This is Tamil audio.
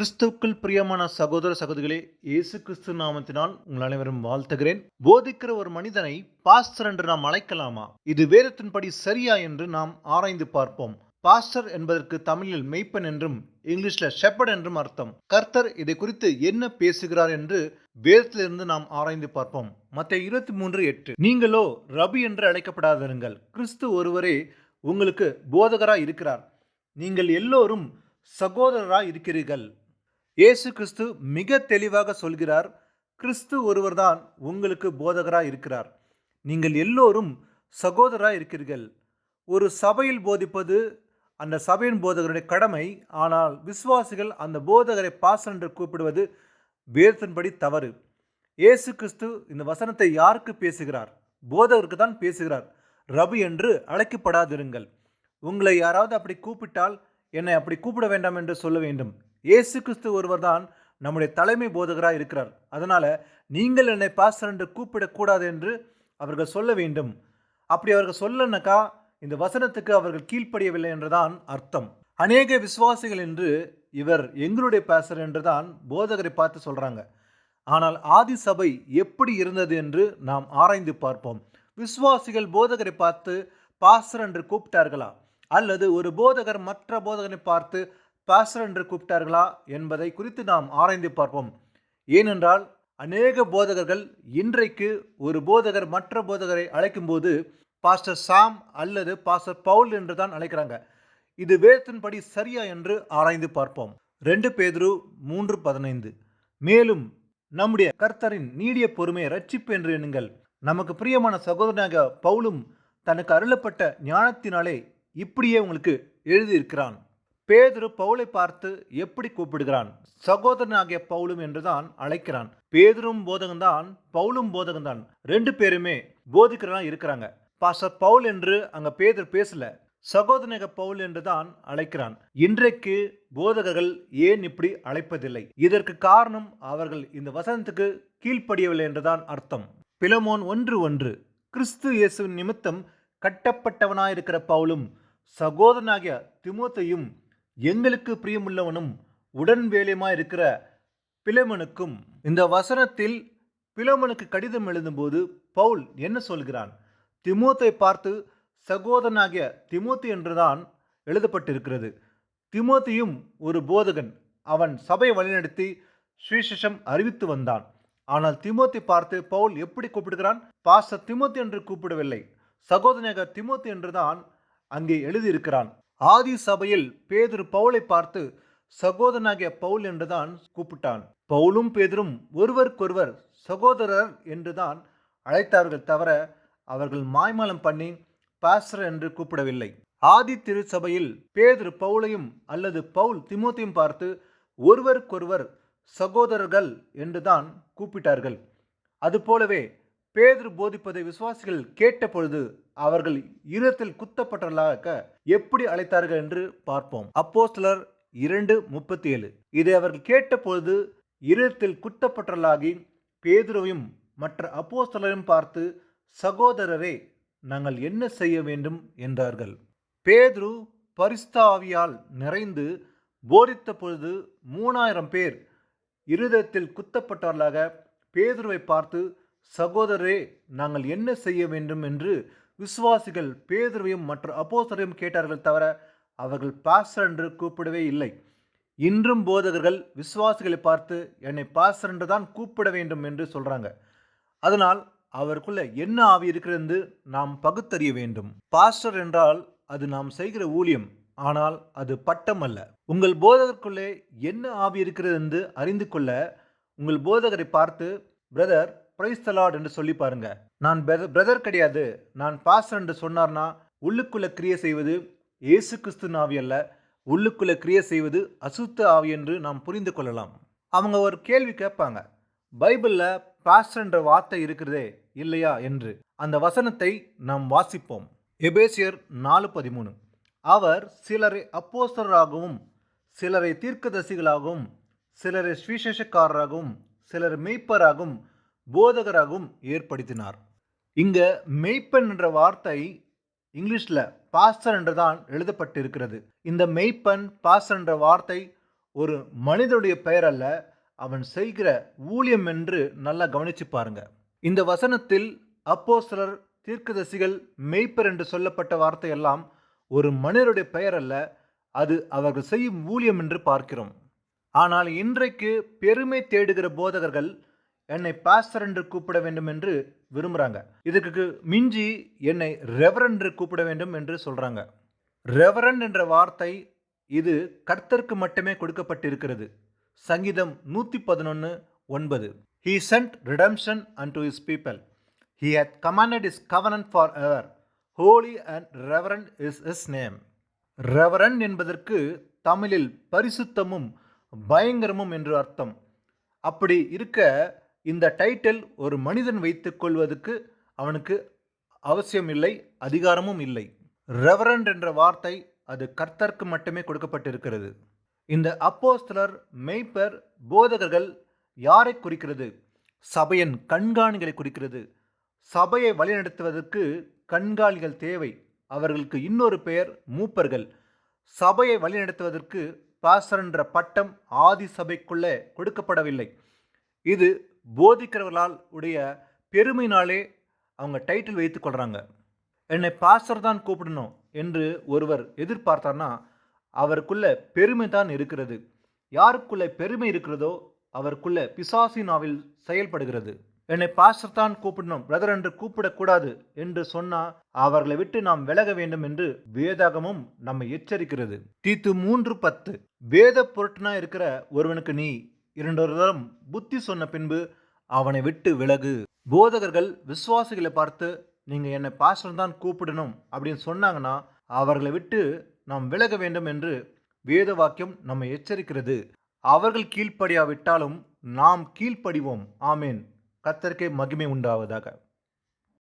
கிறிஸ்துவுக்குள் பிரியமான சகோதர சகோதரிகளே இயேசு கிறிஸ்து நாமத்தினால் உங்கள் அனைவரும் வாழ்த்துகிறேன். போதிக்கிற ஒரு மனிதனை பாஸ்டர் என்று நாம் அழைக்கலாமா? இது வேதத்தின்படி சரியா என்று நாம் ஆராய்ந்து பார்ப்போம். பாஸ்டர் என்பதற்கு தமிழில் மெய்ப்பன் என்றும் இங்கிலீஷில் ஷெப்பர்ட் என்றும் அர்த்தம். கர்த்தர் இதை குறித்து என்ன பேசுகிறார் என்று வேதத்திலிருந்து நாம் ஆராய்ந்து பார்ப்போம். மற்ற இருபத்தி மூன்று எட்டு. நீங்களோ ரபி என்று அழைக்கப்படாதிருங்கள். கிறிஸ்து ஒருவரே உங்களுக்கு போதகராக இருக்கிறார். நீங்கள் எல்லோரும் சகோதரராக இருக்கிறீர்கள். இயேசு கிறிஸ்து மிக தெளிவாக சொல்கிறார் கிறிஸ்து ஒருவர்தான் உங்களுக்கு போதகராக இருக்கிறார். நீங்கள் எல்லோரும் சகோதராக இருக்கிறீர்கள். ஒரு சபையில் போதிப்பது அந்த சபையின் போதகருடைய கடமை ஆனால் விசுவாசிகள் அந்த போதகரை பாசன் என்று கூப்பிடுவது வேதத்தின்படி தவறு. இயேசு கிறிஸ்து இந்த வசனத்தை யாருக்கு பேசுகிறார்? போதகருக்கு தான் பேசுகிறார். ரபு என்று அழைக்கப்படாதிருங்கள். உங்களை யாராவது அப்படி கூப்பிட்டால் என்னை அப்படி கூப்பிட வேண்டாம் என்று சொல்ல வேண்டும். இயேசு கிறிஸ்து ஒருவர் தான் நம்முடைய தலைமை போதகராக இருக்கிறார். அதனால் நீங்கள் என்னை பாஸ்டர் என்று கூப்பிடக்கூடாது என்று அவர்கள் சொல்ல வேண்டும். அப்படி அவர்கள் சொல்லனாக்கா இந்த வசனத்துக்கு அவர்கள் கீழ்ப்படியவில்லை என்றுதான் அர்த்தம். அநேக விசுவாசிகள் என்று இவர் எங்களுடைய பேசுற என்று தான் போதகரை பார்த்து சொல்கிறாங்க ஆனால் ஆதி சபை எப்படி இருந்தது என்று நாம் ஆராய்ந்து பார்ப்போம். விசுவாசிகள் போதகரை பார்த்து பாஸ்டர் என்று கூப்பிட்டார்களா? அல்லது ஒரு போதகர் மற்ற போதகரை பார்த்து பாஸ்டர் என்று கூப்பிட்டார்களா என்பதை குறித்து நாம் ஆராய்ந்து பார்ப்போம். ஏனென்றால் அநேக போதகர்கள் இன்றைக்கு ஒரு போதகர் மற்ற போதகரை அழைக்கும்போது பாஸ்டர் சாம் அல்லது பாஸ்டர் பவுல் என்று தான் அழைக்கிறாங்க. இது வேதத்தின்படி சரியா என்று ஆராய்ந்து பார்ப்போம். ரெண்டு பேதுரு மூன்று பதினைந்து. மேலும் நம்முடைய கர்த்தரின் நீடிய பொறுமை ரட்சிப்பு என்று எண்ணுங்கள். நமக்கு பிரியமான சகோதரனாக பவுலும் தனக்கு அருளப்பட்ட ஞானத்தினாலே இப்படியே உங்களுக்கு எழுதியிருக்கிறான். பேதுரு பவுலை பார்த்து எப்படி கூப்பிடுகிறான்? சகோதரனாகிய பவுலும் என்றுதான் அழைக்கிறான். பேதுரும் போதகம்தான் பவுலும் போதகம்தான் ரெண்டு பேருமே போதிக்கிறனா இருக்கிறாங்க. பாஸ்டர் பவுல் என்று அங்க பேதர் பேசல. சகோதரக பவுல் என்று தான் அழைக்கிறான். இன்றைக்கு போதகர்கள் ஏன் இப்படி அழைப்பதில்லை? இதற்கு காரணம் அவர்கள் இந்த வசனத்துக்கு கீழ்ப்படியவில்லை என்றுதான் அர்த்தம். பிலமோன் ஒன்று ஒன்று கிறிஸ்து இயேசுவின் நிமித்தம் கட்டப்பட்டவனாயிருக்கிற பவுலும் சகோதரனாகிய திமோத்தையும் எங்களுக்கு பிரியமுள்ளவனும் உடன் வேலையுமாயிருக்கிற பிலமனுக்கும் இந்த வசனத்தில் பிலமனுக்கு கடிதம் எழுதும்போது பவுல் என்ன சொல்கிறான்? திமோத்தை பார்த்து சகோதரனாகிய திமோத்தி என்றுதான் எழுதப்பட்டிருக்கிறது. திமோத்தியும் ஒரு போதகன். அவன் சபையை வழிநடத்தி ஸ்ரீசம் அறிவித்து வந்தான். ஆனால் திமோத்தி பார்த்து பவுல் எப்படி கூப்பிடுகிறான்? பாச திமோத்தி என்று கூப்பிடவில்லை. சகோதரனாக திமோத்தி என்றுதான் அங்கே எழுதியிருக்கிறான். ஆதி சபையில் பேதுரு பவுலை பார்த்து சகோதரனாகிய பவுல் என்றுதான் கூப்பிட்டான். பவுலும் பேதரும் ஒருவருக்கொருவர் சகோதரர் என்றுதான் அழைத்தார்கள் தவிர அவர்கள் மாய்மாலம் பண்ணி பாஸ்டர் என்று கூப்பிடவில்லை. ஆதி திருச்சபையில் பேதுரு பவுலையும் அல்லது பவுல் திமுத்தையும் பார்த்து ஒருவருக்கொருவர் சகோதரர்கள் என்றுதான் கூப்பிட்டார்கள். அதுபோலவே பேதுரு போதிப்பதை விசுவாசிகள் கேட்டபொழுது அவர்கள் இருத்தில் குத்தப்பட்டவர்களாக எப்படி அழைத்தார்கள் என்று பார்ப்போம். அப்போ சிலர் இரண்டு முப்பத்தி ஏழு இதை அவர்கள் கேட்டபொழுது இருத்தில் குத்தப்பட்டவர்களாகி பேதுருவையும் மற்ற அப்போஸ்தலரையும் பார்த்து சகோதரரே நாங்கள் என்ன செய்ய வேண்டும்? என்றார்கள். பேதுரு பரிஸ்தாவியால் நிறைந்து போதித்த பொழுது மூணாயிரம் பேர் இருதயத்தில் குத்தப்பட்டவர்களாக பேதுருவை பார்த்து சகோதரரே நாங்கள் என்ன செய்ய வேண்டும் என்று விசுவாசிகள் பேதுருவையும் மற்ற அப்போசரையும் கேட்டார்கள் தவிர அவர்கள் பாஸ்டர் என்று கூப்பிடவே இல்லை. இன்றும் போதகர்கள் விசுவாசிகளை பார்த்து என்னை பாஸ்டர் என்று தான் கூப்பிட வேண்டும் என்று சொல்கிறாங்க அதனால் அவருக்குள்ள என்ன ஆவி இருக்கிறது என்று நாம் பகுத்தறிய வேண்டும். பாஸ்டர் என்றால் அது நாம் செய்கிற ஊழியம் ஆனால் அது பட்டம் அல்ல. உங்கள் போதகருக்குள்ளே என்ன ஆவி இருக்கிறது என்று அறிந்து கொள்ள உங்கள் போதகரை பார்த்து பிரதர் பிரைஸ் தலாட் என்று சொல்லி பாருங்க. நான் பிரதர் கிடையாது. நான் பாஸ்டர் என்று சொன்னார்னா உள்ளுக்குள்ள கிரியை செய்வது இயேசு கிறிஸ்து ஆவி அல்ல. உள்ளுக்குள்ள கிரியை செய்வது அசுத்த ஆவி என்று நாம் புரிந்து கொள்ளலாம். அவங்க ஒரு கேள்வி கேட்பாங்க. பைபிளில் பாஸ்டர் என்ற வார்த்தை இருக்கிறதே இல்லையா என்று. அந்த வசனத்தை நாம் வாசிப்போம். எபேசியர் நாலு பதிமூணு. அவர் சிலரை அப்போஸ்தராகவும் சிலரை தீர்க்கதரிசிகளாகவும் சிலரை சுவிசேஷக்காரராகவும் சிலர் மெய்ப்பராகவும் போதகராகவும் ஏற்படுத்தினார். இங்க மெய்ப்பன் என்ற வார்த்தை இங்கிலீஷில் பாஸ்டர் என்றுதான் எழுதப்பட்டிருக்கிறது. இந்த மெய்ப்பன் பாஸ்டர் என்ற வார்த்தை ஒரு மனிதனுடைய பெயர் அல்ல அவன் செய்கிற ஊழியம் என்று நல்லா கவனிச்சு பாருங்க. இந்த வசனத்தில் அப்போஸ்தலர் தீர்க்கதரிசிகள் மெய்ப்பர் என்று சொல்லப்பட்ட வார்த்தையெல்லாம் ஒரு மனிதருடைய பெயர் அல்ல அது அவர்கள் செய்யும் ஊழியம் என்று பார்க்கிறோம். ஆனால் இன்றைக்கு பெருமை தேடுகிற போதகர்கள் என்னை பாஸ்டர் என்று கூப்பிட வேண்டும் என்று விரும்புகிறாங்க இதுக்கு மிஞ்சி என்னை ரெவரன் என்று கூப்பிட வேண்டும் என்று சொல்கிறாங்க ரெவரன் என்ற வார்த்தை இது கர்த்தருக்கு மட்டுமே கொடுக்கப்பட்டிருக்கிறது. சங்கீதம் நூற்றி பதினொன்று ஒன்பது. He sent redemption and to his people he hath commanded his covenant for ever holy and reverend is his name reverend என்பதற்கு தமிழில் பரிசுத்தமும் பயங்கரமும் என்று அர்த்தம். அப்படி இருக்க இந்த டைட்டில் ஒரு மனிதன் வைத்துக் கொள்வதற்கு அவனுக்கு அவசியம் இல்லை அதிகாரமும் இல்லை. ரெவரண்ட் என்ற வார்த்தை அது கர்த்தர்க்கு மட்டுமே கொடுக்கப்பட்டிருக்கிறது. இந்த அப்போஸ்தலர் மெய்ப்பர் போதகர்கள் யாரை குறிக்கிறது? சபையின் கண்காணிகளை குறிக்கிறது. சபையை வழிநடத்துவதற்கு கண்காணிகள் தேவை. அவர்களுக்கு இன்னொரு பெயர் மூப்பர்கள். சபையை வழிநடத்துவதற்கு பாஸ்டர் என்ற பட்டம் ஆதி சபைக்குள்ளே கொடுக்கப்படவில்லை. இது போதிக்கிறவர்களால் உடைய பெருமையினாலே அவங்க டைட்டில் வைத்து கொள்கிறாங்க என்னை பாஸ்டர் தான் கூப்பிடணும் என்று ஒருவர் எதிர்பார்த்தார்னா அவருக்குள்ள பெருமை தான் இருக்கிறது. யாருக்குள்ள பெருமை இருக்கிறதோ அவருக்குள்ள பிசாசினாவில் செயல்படுகிறது. என்னை பாஸ்டர் தான் கூப்பிடணும் பிரதர் என்று கூப்பிடக்கூடாது என்று சொன்னால் அவர்களை விட்டு நாம் விலக வேண்டும் என்று வேதாகமும் நம்மை எச்சரிக்கிறது. தீத்து மூன்று பத்து. வேத பொருட்டனா இருக்கிற ஒருவனுக்கு நீ இரண்டொரு தரம் புத்தி சொன்ன பின்பு அவனை விட்டு விலகு. போதகர்கள் விசுவாசிகளை பார்த்து நீங்கள் என்னை பாஸ்டர் தான் கூப்பிடணும் அப்படின்னு சொன்னாங்கன்னா அவர்களை விட்டு நாம் விலக வேண்டும் என்று வேத வாக்கியம் நம்மை எச்சரிக்கிறது. அவர்கள் கீழ்ப்படியாவிட்டாலும் நாம் கீழ்ப்படிவோம். ஆமேன். கத்தருக்கே மகிமை உண்டாவதாக.